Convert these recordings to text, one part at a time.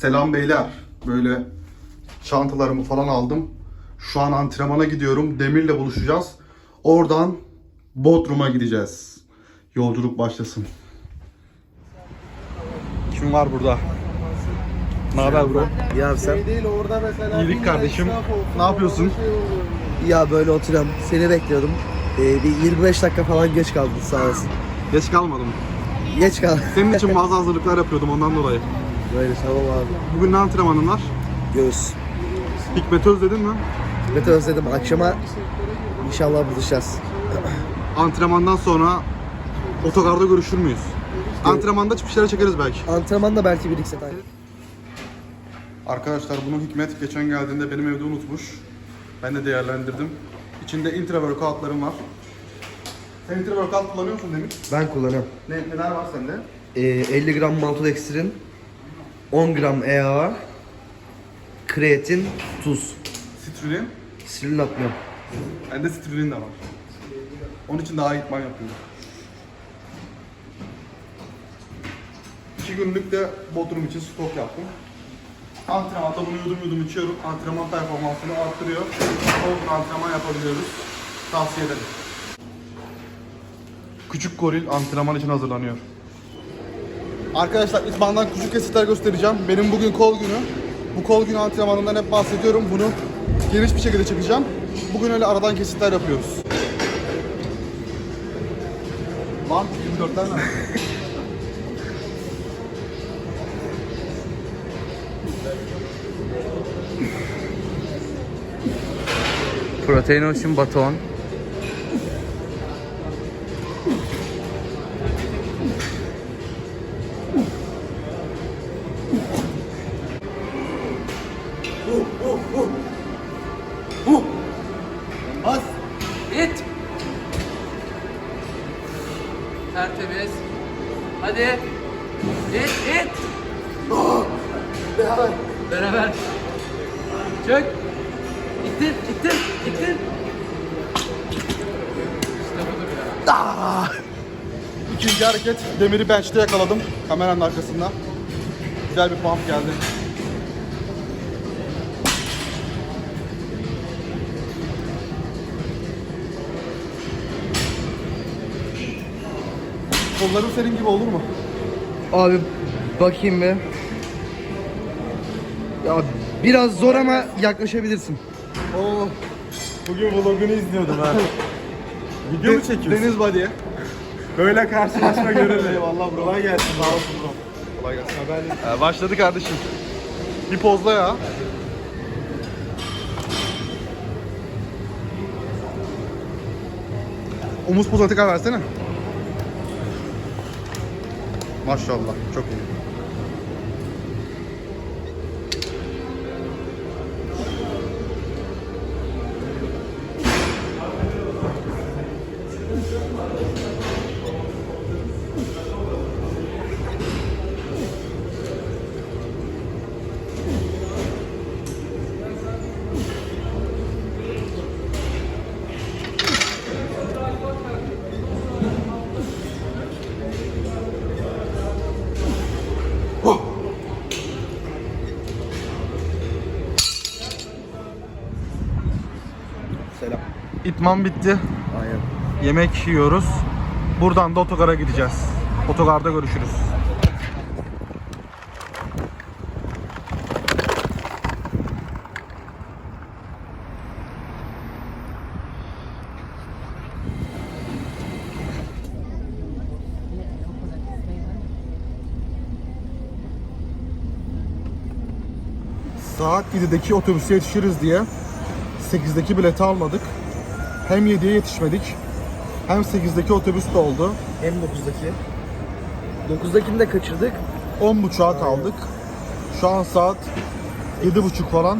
Selam beyler. Böyle çantalarımı falan aldım. Şu an antrenmana gidiyorum. Demir'le buluşacağız. Oradan Bodrum'a gideceğiz. Yolculuk başlasın. Kim var burada? Ne haber bro? İyi abi sen? İyilik kardeşim. Ne yapıyorsun? Ya böyle oturuyorum. Seni bekliyordum. Ee, bir 25 dakika falan geç kaldın sağ olasın. Geç kalmadım. Geç kal. Senin için bazı hazırlıklar yapıyordum ondan dolayı. Böyle tamam abi. Bugün ne antrenmanın var? Göğüs. Hikmet'i özledin mi? Mete özledim. Akşama inşallah buluşacağız. Antrenmandan sonra otogarda görüşür müyüz? Antrenmanda bir şeyler çekeriz belki. Antrenmanda belki bir iki set. Arkadaşlar bunu Hikmet geçen geldiğinde benim evde unutmuş. Ben de değerlendirdim. İçinde intra workoutlarım var. Sen intra workout kullanıyor musun Demir? Ben kullanıyorum. Ne, neler var sende? Ee, 50 gram maltodextrin, 10 gram EAA, kreatin, tuz. Citrulin. Silin atmıyorum. Bende citrulin de var. Onun için daha idman yapıyorum. İki günlük de Bodrum için stok yaptım. Antrenmanda bunu yudum yudum içiyorum. Antrenman performansını arttırıyor. Olgun antrenman yapabiliyoruz. Tavsiye ederim. Küçük goril antrenman için hazırlanıyor. Arkadaşlar idmandan küçük kesitler göstereceğim. Benim bugün kol günü. Bu kol günü antrenmanından hep bahsediyorum. Bunu geniş bir şekilde çekeceğim. Bugün öyle aradan kesitler yapıyoruz. Lan 24'ler ne? Protein Ocean baton. İkinci hareket demiri bench'te yakaladım. Kameranın arkasında. Güzel bir pump geldi. Kollarım senin gibi olur mu? Abi bakayım bir. Ya biraz zor ama yaklaşabilirsin. Oo. Bugün vlogunu izliyordum ha. Video mu çekiyorsun? Deniz Body'ye. Böyle karşılaşma görüldü. Eyvallah bro. Kolay gelsin. Sağ olasın bro. Kolay gelsin. Ee, başladı kardeşim. Bir pozla ya. Omuz pozuna tekrar versene. Maşallah. Çok iyi. İtman bitti. Aynen. Yemek yiyoruz. Buradan da otogara gideceğiz. Otogarda görüşürüz. Saat 7'deki otobüse yetişiriz diye 8'deki bileti almadık. Hem 7'ye yetişmedik hem 8'deki otobüs de oldu. Hem 9'daki. 9'dakini de kaçırdık. 10.30'a kaldık. Şu an saat 7.30 falan.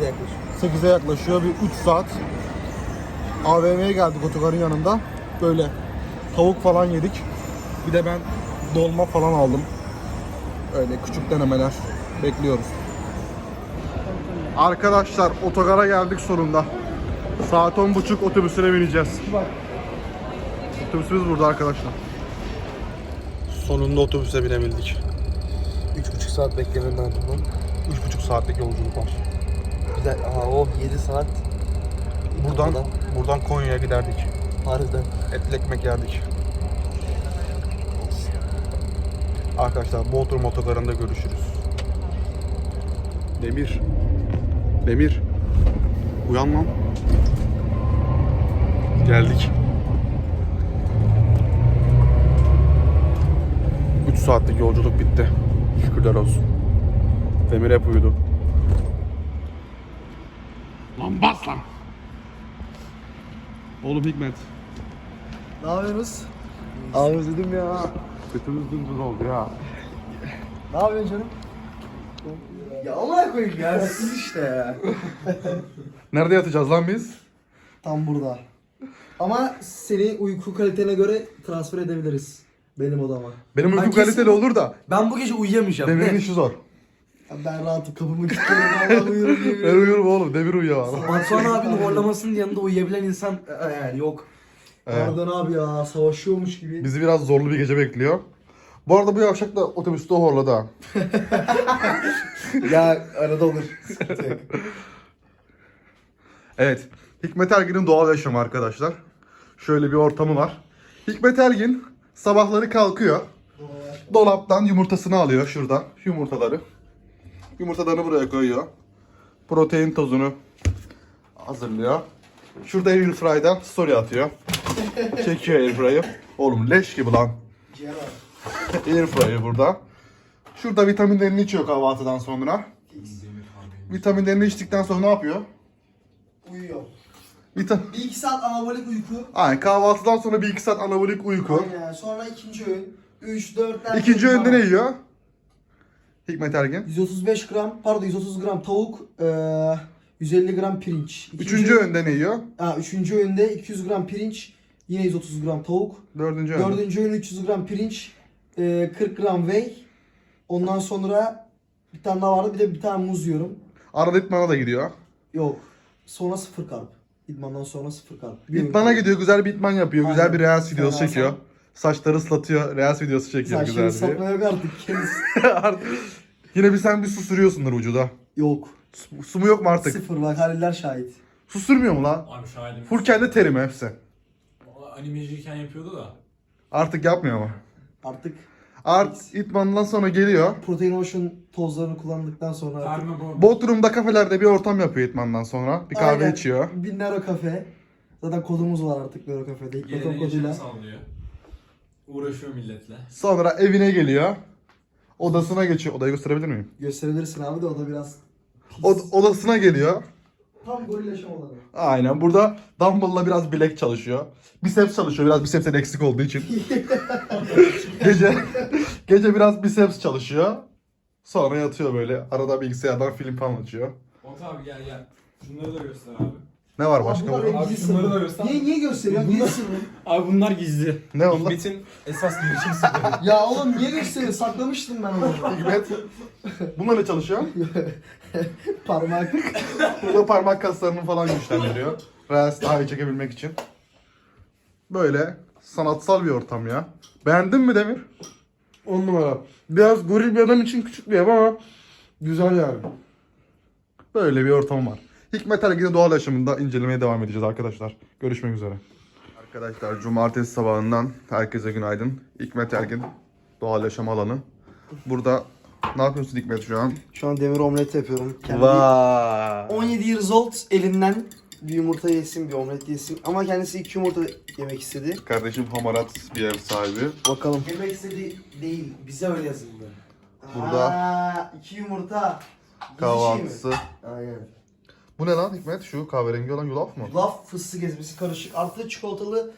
8'e yaklaşık. 8'e yaklaşıyor. Bir 3 saat. AVM'ye geldik otogarın yanında. Böyle tavuk falan yedik. Bir de ben dolma falan aldım. Öyle küçük denemeler. Bekliyoruz. Arkadaşlar otogara geldik sonunda. Saat 10.30 otobüsüne bineceğiz. Otobüsümüz burada arkadaşlar. Sonunda otobüse binebildik. 3,5 saat beklemenin ardından. 3,5 saatlik yolculuk var. Bir de aa oh 7 saat. Buradan Kapıdan. buradan Konya'ya giderdik. Harbiden. Etli ekmek yerdik. Arkadaşlar Bodrum otogarında görüşürüz. Demir. Demir. Uyan lan. Geldik. 3 saatlik yolculuk bitti. Şükürler olsun. Demir hep uyudu. Lan bas lan. Oğlum Hikmet. Ne yapıyorsunuz? Abi özledim ya. Götümüz dümdüz oldu ya. Ne yapıyorsun canım? Ya Allah'a koyayım ya siz işte ya. Nerede yatacağız lan biz? Tam burada. Ama seni uyku kalitene göre transfer edebiliriz. Benim odama. Benim uyku Ben kesin- kaliteli olur da Ben bu gece uyuyamayacağım. Demir'in işi zor. Ya Ben rahatım kapımı uyurum Ben uyurum oğlum. Demir uyuyor abi. Batuhan abinin horlamasının yanında uyuyabilen insan e, yani yok. Evet. Pardon abi ya savaşıyormuş gibi. Bizi biraz zorlu bir gece bekliyor. Bu arada bu yavşak da otobüste horladı ha. ya arada olur. Sıkıntı yok. Evet. Hikmet Ergin'in doğal yaşamı arkadaşlar. Şöyle bir ortamı var. Hikmet Ergin sabahları kalkıyor. Dolaptan yumurtasını alıyor şuradan. Yumurtaları. Yumurtalarını buraya koyuyor. Protein tozunu hazırlıyor. Şurada Airfry'da story atıyor. Çekiyor Airfry'ı. Oğlum leş gibi lan. Airfry'ı burada. Şurada vitaminlerini içiyor kahvaltıdan sonra. Vitaminlerini içtikten sonra ne yapıyor? Uyuyor. Vita Bir iki saat anabolik uyku. Aynen kahvaltıdan sonra bir iki saat anabolik uyku. Aynen. Sonra ikinci öğün. 3, 4, İkinci öğünde ne yiyor? Hikmet Ergin. 135 gram, pardon 130 gram tavuk, eee 150 gram pirinç. İkinci Üçüncü öğün- öğünde ne yiyor? Ha, üçüncü öğünde 200 gram pirinç, yine 130 gram tavuk. Dördüncü öğünde. Dördüncü öğün 300 gram pirinç, eee 40 gram whey. Ondan sonra bir tane daha vardı, bir de bir tane muz yiyorum. Arada itmana da gidiyor. Yok. Sonra sıfır karp. İdmandan sonra sıfır karp. Bir İtmana öğün. gidiyor, güzel bir itman yapıyor, güzel Aynen. bir reels videosu Fena çekiyor. sen- Saçları ıslatıyor, reels videosu çekiyor Saçları güzel sapma diye. yok artık. Kendisi. Yine bir sen bir su sürüyorsundur vücuda. yok. Su, su mu yok mu artık? Sıfır bak Haliller şahit. Su sürmüyor mu lan? Abi şahidim. Full kendi terimi hepsi. Animeciyken yapıyordu da. Artık yapmıyor mu? Artık Art itmandan sonra geliyor. Protein Ocean tozlarını kullandıktan sonra artık. Bodrum'da kafelerde bir ortam yapıyor itmandan sonra. Bir kahve Aynen. içiyor. Bir Nero Cafe. Zaten kodumuz var artık Nero Cafe'de. İlk Yerine koduyla. yaşamı sallıyor. Uğraşıyor milletle. Sonra evine geliyor. Odasına geçiyor. Odayı gösterebilir miyim? Gösterebilirsin abi de o da biraz pis. O, odasına geliyor. Tam goril yaşam alanı. Aynen. Burada dumbbell'la biraz bilek çalışıyor. Biceps çalışıyor. Biraz bicepsen eksik olduğu için. gece gece biraz biceps çalışıyor. Sonra yatıyor böyle. Arada bilgisayardan film falan açıyor. Ot abi gel gel. Şunları da göster abi. Ne var Abi başka bunlar burada? Abi gizli şunları da göster. Niye, niye gösteriyorsun? Niye sırrım? Abi bunlar gizli. Ne onlar? Hikmet'in esas girişim sırrı. ya oğlum niye gösteriyorsun? Saklamıştım ben onu. Hikmet. Bununla ne çalışıyor? Parmak. Burada parmak kaslarını falan güçlendiriyor. Reels daha iyi çekebilmek için. Böyle sanatsal bir ortam ya. Beğendin mi Demir? 10 numara. Biraz goril bir adam için küçük bir ev ama güzel yani. Böyle bir ortam var. Hikmet Ergin'in doğal yaşamında incelemeye devam edeceğiz arkadaşlar. Görüşmek üzere. Arkadaşlar cumartesi sabahından herkese günaydın. Hikmet Ergin doğal yaşam alanı. Burada ne yapıyorsun Hikmet şu an? Şu an demir omlet yapıyorum. Kendi Vay. 17 years old elinden bir yumurta yesin, bir omlet yesin. Ama kendisi iki yumurta yemek istedi. Kardeşim hamarat bir ev sahibi. Bakalım. Yemek istedi değil, bize öyle yazıldı. Burada- Aa, iki yumurta. Kahvaltısı. Şey mi? Aynen. Bu ne lan Hikmet? Şu kahverengi olan yulaf mı? Laf fıstık ezmesi karışık. Artı çikolatalı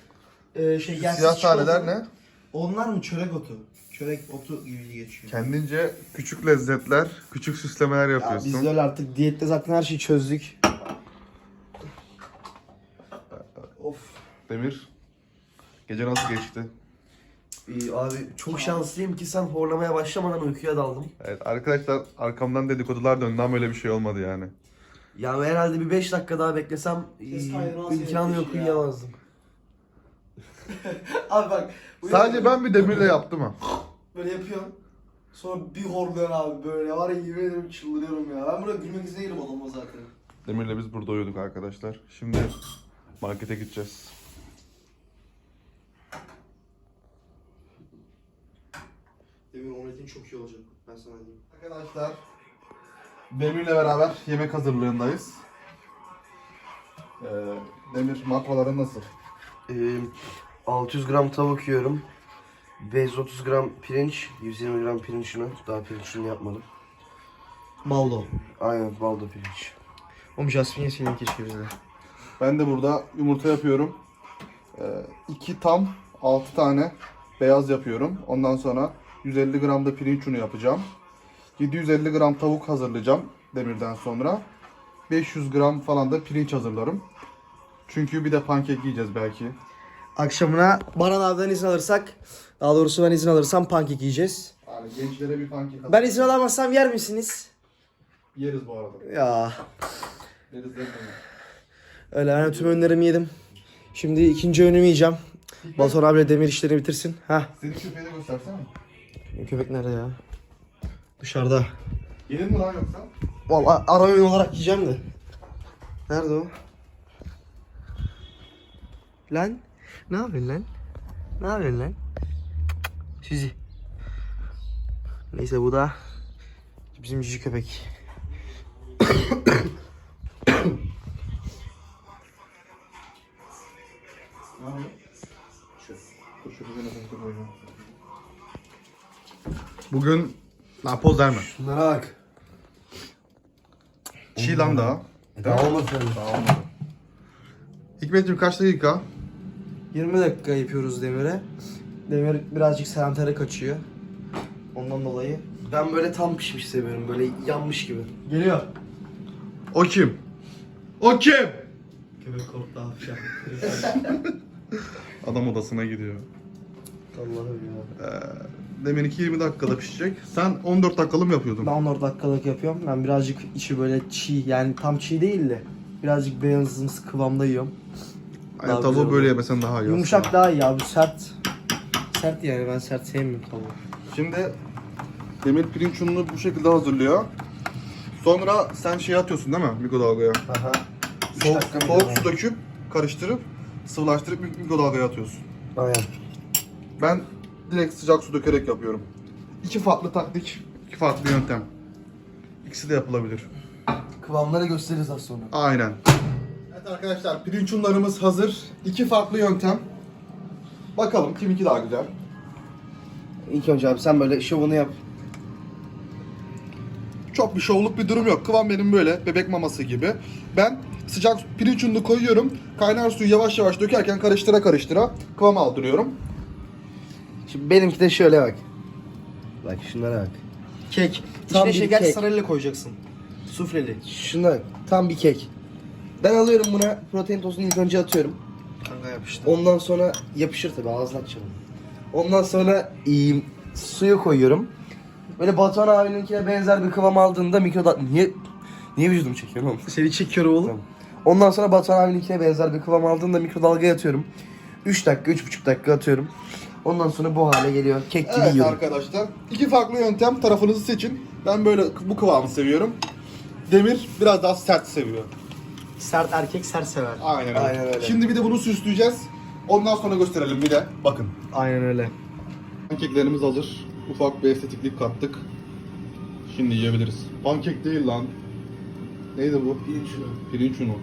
e, şey yersiz siyah çikolatalı. taneler ne? Onlar mı çörek otu? Çörek otu gibi geçiyor. Kendince küçük lezzetler, küçük süslemeler Ya yapıyorsun. biz de öyle artık diyette zaten her şeyi çözdük. Of. Demir, gece nasıl geçti? İyi abi çok şanslıyım ki sen horlamaya başlamadan uykuya daldım. Evet arkadaşlar arkamdan dedikodular döndü ama öyle bir şey olmadı yani. Yani herhalde bir 5 dakika daha beklesem Ses imkanı yok ya? uyuyamazdım. Abi bak. Sadece ben bir demirle yaptım ha. Böyle yapıyorsun. Sonra bir horluyor abi böyle var ya yemin ederim çıldırıyorum ya. Ben burada gülmek izine yerim adamla zaten. Demir'le biz burada uyuduk arkadaşlar. Şimdi markete gideceğiz. Demir omletin çok iyi olacak. Ben sana diyeyim. Arkadaşlar Demir'le beraber yemek hazırlığındayız. Ee, Demir makroların nasıl? Ee, 600 gram tavuk yiyorum. 530 gram pirinç, 120 gram pirinç unu. Daha pirinç unu yapmadım. Baldo. Aynen baldo pirinç. Oğlum Jasmine yeseydin keşke bize. Ben de burada yumurta yapıyorum. 2 tam 6 tane beyaz yapıyorum. Ondan sonra 150 gram da pirinç unu yapacağım. 750 gram tavuk hazırlayacağım demirden sonra. 500 gram falan da pirinç hazırlarım. Çünkü bir de pankek yiyeceğiz belki. Akşamına Baran abiden izin alırsak, daha doğrusu ben izin alırsam pankek yiyeceğiz. Yani gençlere bir pankek hazır- Ben izin alamazsam yer misiniz? yeriz bu arada. Ya Yeriz demeyin. Öyle tüm öğünlerimi yedim. Şimdi ikinci öğünümü yiyeceğim. Batuhan abiyle demir işlerini bitirsin. Ha. Senin köpeği de göstersene. Köpek nerede ya? Dışarıda. Yedin mi lan yoksa? Vallahi ara öğün olarak yiyeceğim de. Nerede o? Lan? Ne yapıyorsun lan? Ne yapıyorsun lan? Sizi. Neyse bu da bizim cici köpek. Bugün... Ne poz verme. Bunlara bak. Çiğ lan daha. Daha olmadı tabii. Daha olmadı. Hikmetciğim kaç dakika? 20 dakika yapıyoruz Demir'e. Demir birazcık sedantere kaçıyor. Ondan dolayı. Ben böyle tam pişmiş seviyorum. Böyle yanmış gibi. Geliyor. O kim? O kim? Köpek korktu hafifçe. Adam odasına gidiyor. Allah'ım ya. Deminki 20 dakikada pişecek. Sen 14 dakikalı mı yapıyordun? Ben 14 dakikalık yapıyorum. Ben birazcık içi böyle çiğ yani tam çiğ değil de birazcık beyazımsı kıvamda yiyorum. Daha tavuğu güzel böyle yemesen daha iyi Yumuşak aslında. daha iyi abi sert. Sert yani ben sert sevmiyorum tavuğu. Şimdi Demir pirinç ununu bu şekilde hazırlıyor. Sonra sen şey atıyorsun değil mi mikrodalgaya? Aha. Soğuk, dakika soğuk su döküp karıştırıp sıvılaştırıp mik- mikrodalgaya atıyorsun. Aynen. Ben direkt sıcak su dökerek yapıyorum. İki farklı taktik, iki farklı yöntem. İkisi de yapılabilir. Kıvamları gösteririz az sonra. Aynen. Evet arkadaşlar pirinç unlarımız hazır. İki farklı yöntem. Bakalım kiminki daha güzel. İlk önce abi sen böyle şovunu yap. Çok bir şovluk bir durum yok. Kıvam benim böyle bebek maması gibi. Ben sıcak pirinç ununu koyuyorum. Kaynar suyu yavaş yavaş dökerken karıştıra karıştıra kıvam aldırıyorum. Şimdi benimki de şöyle bak. Bak şunlara bak. Kek. Tam İçine bir şeker kek. sarıyla koyacaksın. Sufleli. Şuna bak. Tam bir kek. Ben alıyorum buna protein tozunu ilk önce atıyorum. Kanka yapıştı. Ondan sonra yapışır tabi ağzına açalım. Ondan sonra e, suyu koyuyorum. Böyle Batuhan abininkine benzer bir kıvam aldığında mikroda... Niye, niye vücudumu çekiyorum oğlum? Seni çekiyor oğlum. Tamam. Ondan sonra Batuhan abininkine benzer bir kıvam aldığında mikrodalgaya atıyorum. 3 dakika, 3,5 dakika atıyorum. Ondan sonra bu hale geliyor. Kek gibi Evet yiyorum. arkadaşlar. iki farklı yöntem tarafınızı seçin. Ben böyle bu kıvamı seviyorum. Demir biraz daha sert seviyor. Sert erkek sert sever. Aynen öyle. Aynen öyle. Şimdi bir de bunu süsleyeceğiz. Ondan sonra gösterelim bir de. Bakın. Aynen öyle. Pankeklerimiz hazır. Ufak bir estetiklik kattık. Şimdi yiyebiliriz. Pankek değil lan. Neydi bu? Pirinç unu. Pirinç unu.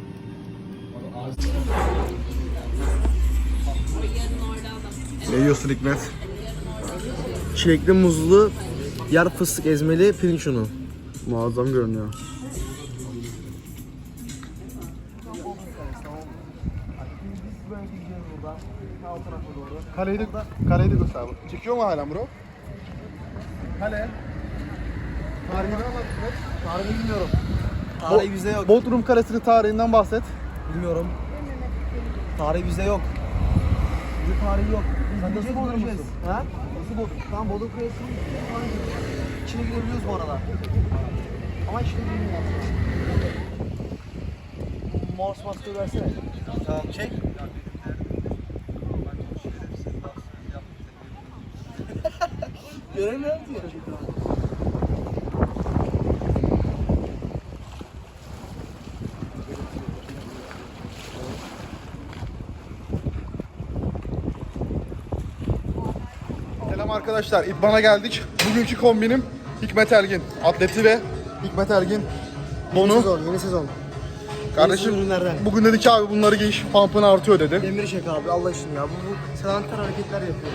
Ne yiyorsun Hikmet? Çilekli muzlu yer fıstık ezmeli pirinç unu. Muazzam görünüyor. Kaleyi de, kaleyi de göster. Çekiyor mu hala bro? Kale. Tarihini anlat. Tarihini bilmiyorum. Tarihi bizde yok. Bodrum Kalesi'nin tarihinden bahset. Bilmiyorum. Tarihi bizde yok. Bizde tarihi yok. Biz nasıl Bodrum'uz? Ha? Nasıl Bodrum? Tamam Bodrum Kalesi'nin içine girebiliyoruz bu arada. Ama işte bilmiyorum. Morse maske versene. Tamam çek. Göremiyorum ki. Selam arkadaşlar. İdman'a geldik. Bugünkü kombinim Hikmet Ergin. Atleti ve Hikmet Ergin. Donu. Sezon, yeni sezon. Kardeşim Yeni ürünlerden. bugün dedi ki abi bunları giy. Pump'ın artıyor dedi. Demiri çek abi Allah aşkına ya. Bu, bu sedanter hareketler yapıyor.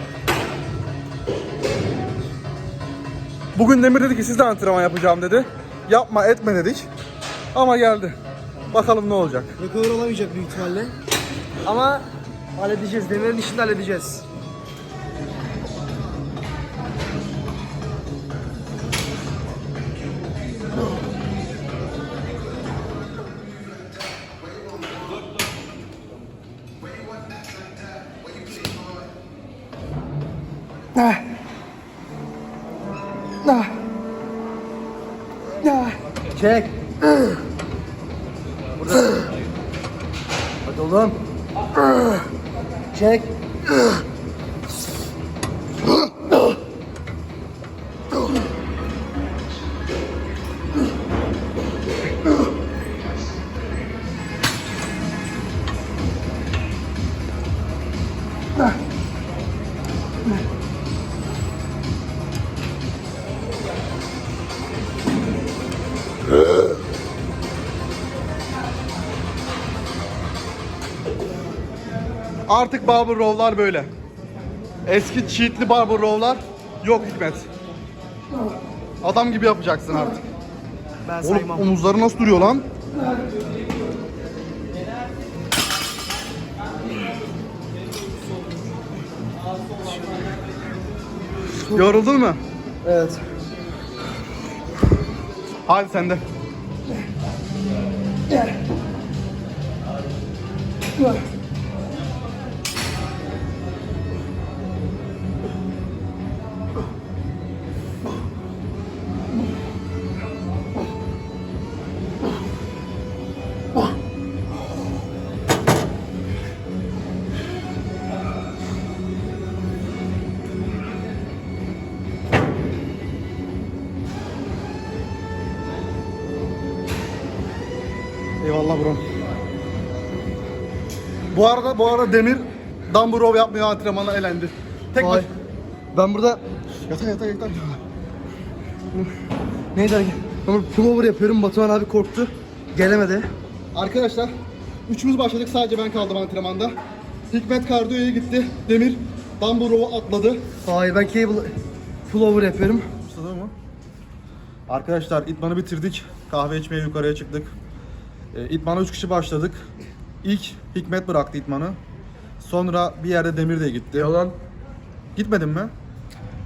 Bugün Demir dedi ki siz de antrenman yapacağım dedi. Yapma etme dedik. Ama geldi. Bakalım ne olacak. Recover olamayacak büyük ihtimalle. Ama halledeceğiz. Demir'in işini de halledeceğiz. Çek. Hadi oğlum. Çek. Artık barber row'lar böyle. Eski cheatli barber row'lar yok Hikmet. Adam gibi yapacaksın artık. Ben Oğlum saymam. omuzları nasıl duruyor lan? Yoruldun mu? Evet. Hadi sen de. Bu arada bu arada Demir Dumbbell yapmıyor antrenmana elendi. Tek Vay. baş... Ben burada Yata yata yata. neydi hareket? Ben burada pullover yapıyorum. Batuhan abi korktu. Gelemedi. Arkadaşlar üçümüz başladık sadece ben kaldım antrenmanda. Hikmet kardiyoya gitti. Demir Dumbbell atladı. Hayır ben cable pullover yapıyorum. Başladı mı? Arkadaşlar idmanı bitirdik. Kahve içmeye yukarıya çıktık. E, idmana 3 kişi başladık. İlk Hikmet bıraktı idmanı. Sonra bir yerde Demir de gitti. Yalan. Gitmedin mi?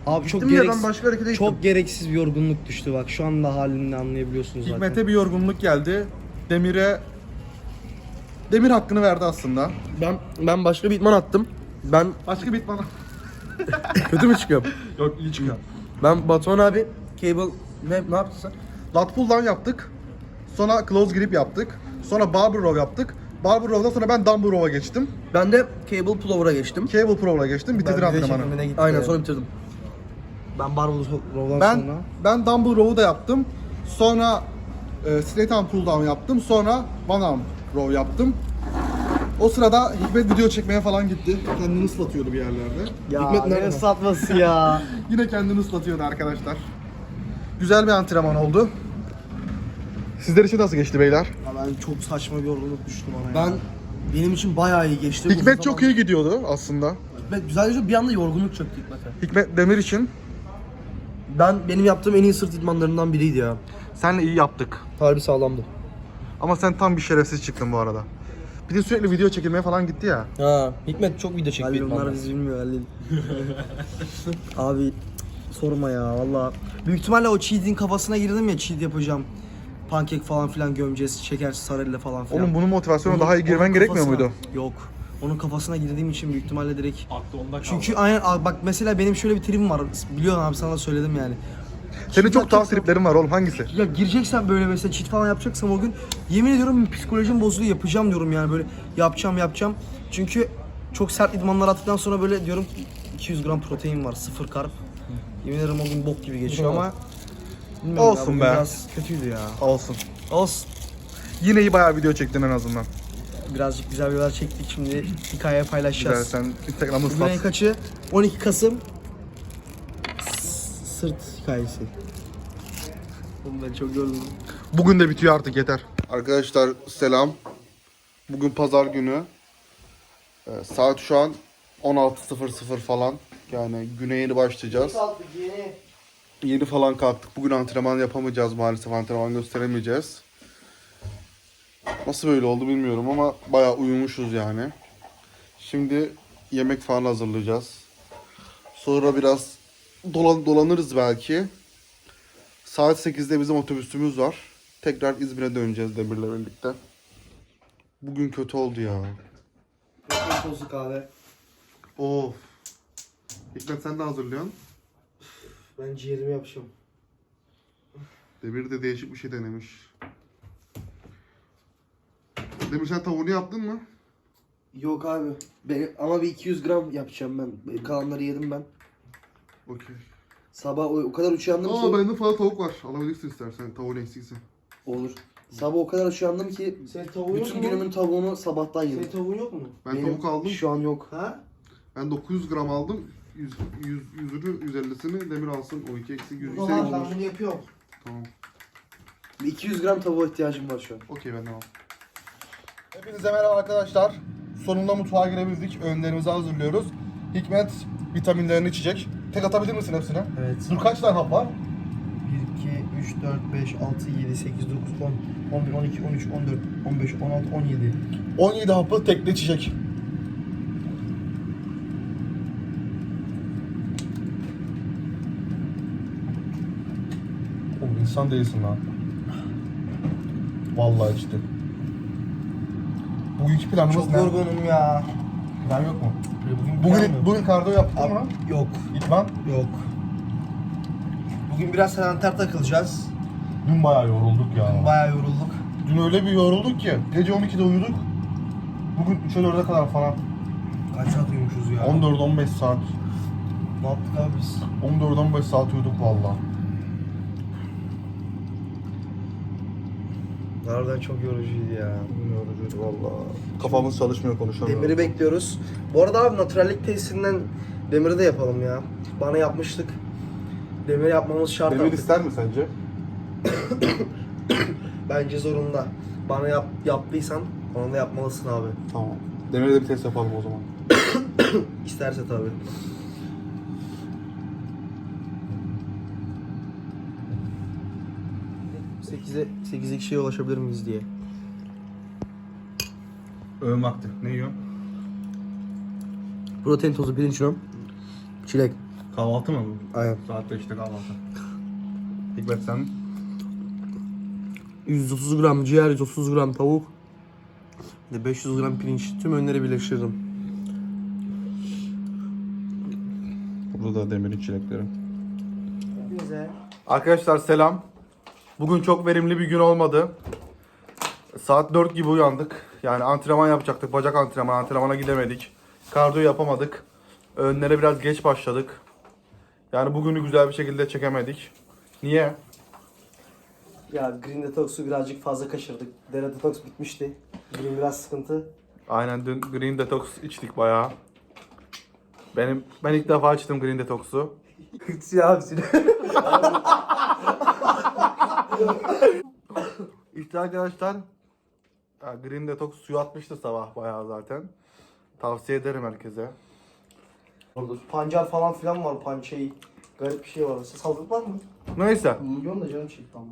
Abi çok Gittim ya, gereksiz, başka harekete gittim. çok gereksiz bir yorgunluk düştü bak. Şu anda halini anlayabiliyorsunuz zaten. Hikmet'e bir yorgunluk geldi. Demir'e Demir hakkını verdi aslında. Ben ben başka bir itman attım. Ben Başka bir idmana. kötü mü çıkıyorum? Yok iyi çıkıyor. Ben Batuhan abi cable ne ne yaptın sen? Lat pull down yaptık. Sonra close grip yaptık. Sonra barber row yaptık. Barber row'dan sonra ben dumbbell row'a geçtim. Ben de cable pullover'a geçtim. Cable prov'a geçtim. Bitirdim antrenmanı. Aynen sonra bitirdim. Ben barbell roll'dan Ben sonra. ben dumbbell row'u da yaptım. Sonra e, straight arm pull down yaptım. Sonra one arm row yaptım. O sırada Hikmet video çekmeye falan gitti. Kendini ıslatıyordu bir yerlerde. Ya Hikmet ne nerede? ıslatması ya. Yine kendini ıslatıyordu arkadaşlar. Güzel bir antrenman oldu. Sizler için nasıl geçti beyler? Ben çok saçma bir yorgunluk düştü bana ya. Ben benim için bayağı iyi geçti. Uzun Hikmet çok zaman- iyi gidiyordu aslında. Hikmet güzel geçti. Bir anda yorgunluk çöktü Hikmet'e. Hikmet Demir için Ben benim yaptığım en iyi sırt idmanlarından biriydi ya. senle iyi yaptık. Harbi sağlamdı. Ama sen tam bir şerefsiz çıktın bu arada. Bir de sürekli video çekilmeye falan gitti ya. Ha, Hikmet çok video çekti Halil onlar bizi bilmiyor Halil. Abi sorma ya valla. Büyük ihtimalle o cheat'in kafasına girdim ya cheat yapacağım. Pankek falan filan gömeceğiz, şeker sarelle falan filan. Oğlum bunun motivasyona Onun- daha iyi girmen onun gerekmiyor kafasına- muydu? Yok. Onun kafasına girdiğim için büyük ihtimalle direkt Aklı onda kaldı. Çünkü aynen abi bak mesela benim şöyle bir tribim var. Biliyorsun abi sana da söyledim yani. Senin çok tuhaf triplerin var oğlum hangisi? Ya gireceksen böyle mesela cheat falan yapacaksam o gün yemin ediyorum psikolojim bozuluyor yapacağım diyorum yani böyle yapacağım yapacağım. Çünkü çok sert idmanlar attıktan sonra böyle diyorum ki 200 gram protein var sıfır karp. Yemin ederim o gün bok gibi geçiyor ama bilmiyorum ya, Olsun bugün be. Biraz kötüydü ya. Olsun. Olsun. Yine iyi bayağı video çektin en azından. Birazcık güzel videolar çektik şimdi hikaye Güzel paylaşacağız. sen Instagram'da Bugün ayın ıslat. kaçı? 12 Kasım. sırt hikayesi. Oğlum ben çok yoruldum. Bugün de bitiyor artık yeter. Arkadaşlar selam. Bugün pazar günü. Ee, saat şu an 16.00 falan. Yani güne yeni başlayacağız. Yeni. Falan kalktık. Bugün antrenman yapamayacağız maalesef. Antrenman gösteremeyeceğiz. Nasıl böyle oldu bilmiyorum ama bayağı uyumuşuz yani. Şimdi yemek falan hazırlayacağız. Sonra biraz dolan dolanırız belki. Saat 8'de bizim otobüsümüz var. Tekrar İzmir'e döneceğiz Demir'le birlikte. Bugün kötü oldu ya. Tozu kahve. Of. Hikmet sen de hazırlıyorsun. Ben ciğerimi yapacağım. Demir de değişik bir şey denemiş. Demir sen tavuğunu yaptın mı? Yok abi. Ben, ama bir 200 gram yapacağım ben. Kalanları yedim ben. Okey. Sabah o, o kadar uçandım Aa ki. bende fazla tavuk var. Alabilirsin istersen tavuğun eksikse. Olur. Sabah o kadar uçandım ki Senin tavuğun yok bütün mu? günümün tavuğunu sabahtan yedim. Senin tavuğun yok mu? Ben Benim tavuk aldım. Şu an yok. Ha? Ben 900 gram aldım. 100, 100, 100'ünü 150'sini Demir alsın. 12 eksi 100 Ulan ise ben 100 bunu yapıyorum. Tamam. Bir 200 gram tavuğa ihtiyacım var şu an. Okey ben de al. Hepinize merhaba arkadaşlar. Sonunda mutfağa girebildik. Öğünlerimizi hazırlıyoruz. Hikmet vitaminlerini içecek. Tek atabilir misin hepsine? Evet. Dur kaç tane hap var? 1, 2, 3, 4, 5, 6, 7, 8, 9, 10, 11, 12, 13, 14, 15, 16, 17. 17 hapı tekli içecek. İnsan değilsin lan. Vallahi içti. Bugünkü planımız Çok ne? yorgunum ya. Plan yok mu? Bugün, Bugün, bugün kardiyo yaptın mı? Yok. İtman. Yok. Bugün biraz sedanter takılacağız. Dün bayağı yorulduk ya. Bayağı yorulduk. Dün öyle bir yorulduk ki gece 12'de uyuduk. Bugün 3'e 4'e kadar falan. Kaç saat uyumuşuz ya? 14-15 saat. Ne yaptık abi biz? 14-15 saat uyuduk valla. Harbiden çok yorucuydu ya. Yorucuydu valla. Kafamız çalışmıyor konuşamıyoruz. Demir'i bekliyoruz. Bu arada abi naturallik testinden Demir'i de yapalım ya. Bana yapmıştık. Demir yapmamız şart Demir artık. ister mi sence? Bence zorunda. Bana yap, yaptıysan onu da yapmalısın abi. Tamam. Demir'e de bir test yapalım o zaman. İsterse tabii. Sekize, sekize kişiye ulaşabilir miyiz diye. Öğün vakti. Ne yiyorsun? Protein tozu, pirinç ürün, çilek. Kahvaltı mı bu? Aynen. Saat 5'te kahvaltı. Hikmet sen? 130 gram ciğer, 130 gram tavuk. Bir de 500 gram pirinç. Tüm öğünleri birleştirdim. Burada da Demir'in çilekleri. Arkadaşlar selam. Bugün çok verimli bir gün olmadı. Saat 4 gibi uyandık. Yani antrenman yapacaktık. Bacak antrenmanı. Antrenmana gidemedik. Kardiyo yapamadık. Öğünlere biraz geç başladık. Yani bugünü güzel bir şekilde çekemedik. Niye? Ya Green Detox'u birazcık fazla kaçırdık. Dere Detox bitmişti. Green biraz sıkıntı. Aynen dün Green Detox içtik bayağı. Benim ben ilk defa içtim Green Detox'u. ya hepsini. İşte arkadaşlar Green Detox suyu atmıştı sabah bayağı zaten. Tavsiye ederim herkese. Pancar falan filan var pançeyi. Garip bir şey var. Salgın var mı? Neyse. Milyon da canım çekti ama.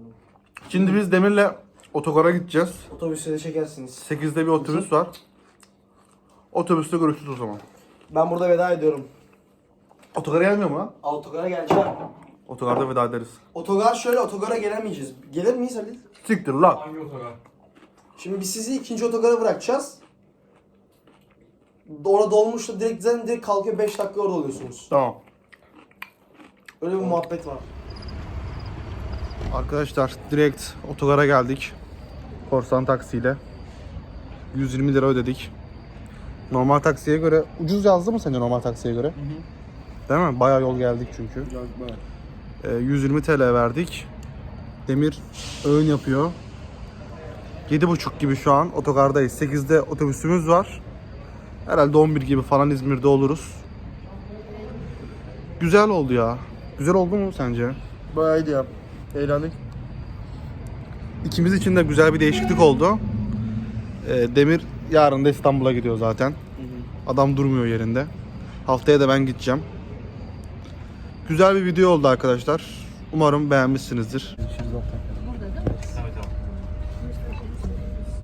Şimdi biz Demir'le otogara gideceğiz. Otobüste de çekersiniz. 8'de bir otobüs var. Otobüste görüşürüz o zaman. Ben burada veda ediyorum. Otogara gelmiyor mu lan? Otogara geleceğim. Otogarda veda ederiz. Otogar şöyle otogara gelemeyeceğiz. Gelir miyiz Ali? Siktir lan. Hangi otogar? Şimdi biz sizi ikinci otogara bırakacağız. Orada dolmuşla direkt zaten direkt kalkıyor 5 dakika orada oluyorsunuz. Tamam. Öyle bir muhabbet var. Arkadaşlar direkt otogara geldik. Korsan taksiyle. 120 lira ödedik. Normal taksiye göre ucuz yazdı mı sence normal taksiye göre? Değil mi? Bayağı yol geldik çünkü. Ee, 120 TL verdik. Demir öğün yapıyor. 7.30 gibi şu an otogardayız. 8'de otobüsümüz var. Herhalde 11 gibi falan İzmir'de oluruz. Güzel oldu ya. Güzel oldu mu sence? Bayağı iyiydi ya. Eğlendik. İkimiz için de güzel bir değişiklik oldu. Ee, Demir yarın da İstanbul'a gidiyor zaten. Adam durmuyor yerinde. Haftaya da ben gideceğim. Güzel bir video oldu arkadaşlar. Umarım beğenmişsinizdir. Zaten.